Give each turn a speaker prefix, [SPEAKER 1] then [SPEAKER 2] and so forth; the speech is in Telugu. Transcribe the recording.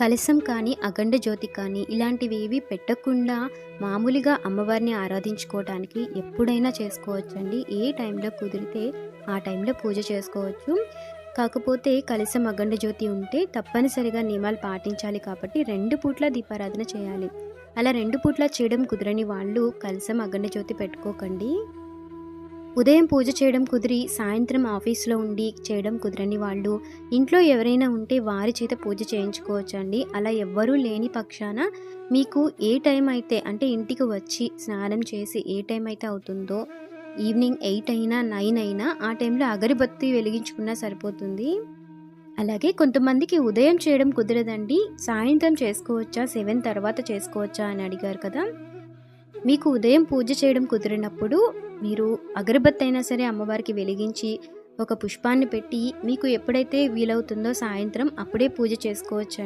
[SPEAKER 1] కలశం కానీ అఖండ జ్యోతి కానీ ఇలాంటివి ఏవి పెట్టకుండా మామూలుగా అమ్మవారిని ఆరాధించుకోవడానికి ఎప్పుడైనా చేసుకోవచ్చండి. ఏ టైంలో కుదిరితే ఆ టైంలో పూజ చేసుకోవచ్చు. కాకపోతే కలశం అఖండ జ్యోతి ఉంటే తప్పనిసరిగా నియమాలు పాటించాలి కాబట్టి రెండు పూట్ల దీపారాధన చేయాలి. అలా రెండు పూట్ల చేయడం కుదరని వాళ్ళు కలశం అఖండ జ్యోతి పెట్టుకోకండి. ఉదయం పూజ చేయడం కుదిరి సాయంత్రం ఆఫీస్లో ఉండి చేయడం కుదరని వాళ్ళు ఇంట్లో ఎవరైనా ఉంటే వారి చేత పూజ చేయించుకోవచ్చండి. అలా ఎవ్వరూ లేని పక్షాన మీకు ఏ టైం అయితే అంటే ఇంటికి వచ్చి స్నానం చేసి ఏ టైం అయితే అవుతుందో ఈవినింగ్ ఎయిట్ అయినా నైన్ అయినా ఆ టైంలో అగరబత్తి వెలిగించుకున్నా సరిపోతుంది. అలాగే కొంతమందికి ఉదయం చేయడం కుదరదండి సాయంత్రం చేసుకోవచ్చా సెవెన్ తర్వాత చేసుకోవచ్చా అని అడిగారు కదా. మీకు ఉదయం పూజ చేయడం కుదిరినప్పుడు మీరు అగరబత్తి అయినా సరే అమ్మవారికి వెలిగించి ఒక పుష్పాన్ని పెట్టి మీకు ఎప్పుడైతే వీలవుతుందో సాయంత్రం అప్పుడే పూజ చేసుకోవచ్చు